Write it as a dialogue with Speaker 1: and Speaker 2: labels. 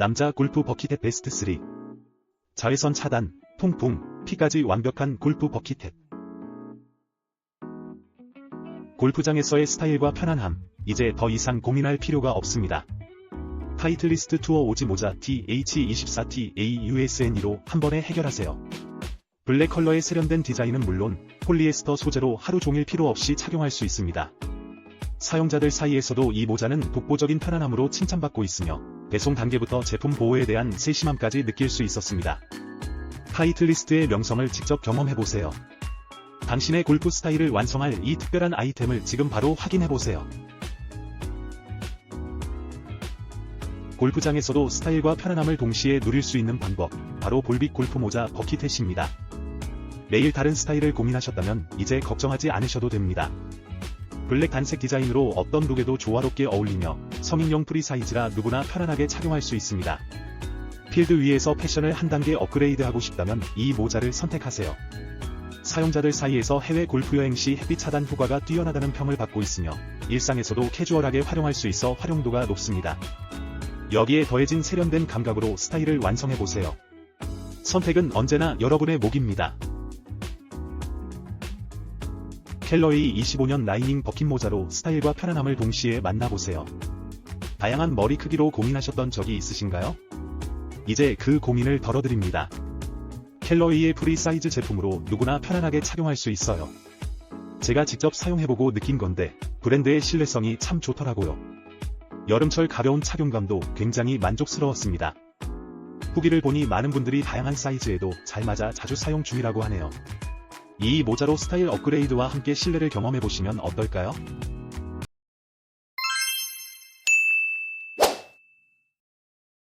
Speaker 1: 남자 골프 버킷햇 베스트 3. 자외선 차단, 통풍, 피까지 완벽한 골프 버킷햇. 골프장에서의 스타일과 편안함, 이제 더 이상 고민할 필요가 없습니다. 타이틀리스트 투어 오지 모자 TH24T AUSN2로 한 번에 해결하세요. 블랙 컬러의 세련된 디자인은 물론 폴리에스터 소재로 하루 종일 필요 없이 착용할 수 있습니다. 사용자들 사이에서도 이 모자는 독보적인 편안함으로 칭찬받고 있으며 배송 단계부터 제품 보호에 대한 세심함까지 느낄 수 있었습니다. 타이틀리스트의 명성을 직접 경험해보세요. 당신의 골프 스타일을 완성할 이 특별한 아이템을 지금 바로 확인해보세요. 골프장에서도 스타일과 편안함을 동시에 누릴 수 있는 방법, 바로 볼빅 골프 모자 버킷햇입니다. 매일 다른 스타일을 고민하셨다면 이제 걱정하지 않으셔도 됩니다. 블랙 단색 디자인으로 어떤 룩에도 조화롭게 어울리며 성인용 프리 사이즈라 누구나 편안하게 착용할 수 있습니다. 필드 위에서 패션을 한 단계 업그레이드하고 싶다면 이 모자를 선택하세요. 사용자들 사이에서 해외 골프 여행 시 햇빛 차단 효과가 뛰어나다는 평을 받고 있으며 일상에서도 캐주얼하게 활용할 수 있어 활용도가 높습니다. 여기에 더해진 세련된 감각으로 스타일을 완성해보세요. 선택은 언제나 여러분의 목입니다. 켈러이 25년 라이닝 버킷 모자로 스타일과 편안함을 동시에 만나보세요. 다양한 머리 크기로 고민하셨던 적이 있으신가요? 이제 그 고민을 덜어드립니다. 켈러이의 프리 사이즈 제품으로 누구나 편안하게 착용할 수 있어요. 제가 직접 사용해보고 느낀 건데 브랜드의 신뢰성이 참 좋더라고요. 여름철 가벼운 착용감도 굉장히 만족스러웠습니다. 후기를 보니 많은 분들이 다양한 사이즈에도 잘 맞아 자주 사용 중이라고 하네요. 이 모자로 스타일 업그레이드와 함께 실내를 경험해보시면 어떨까요?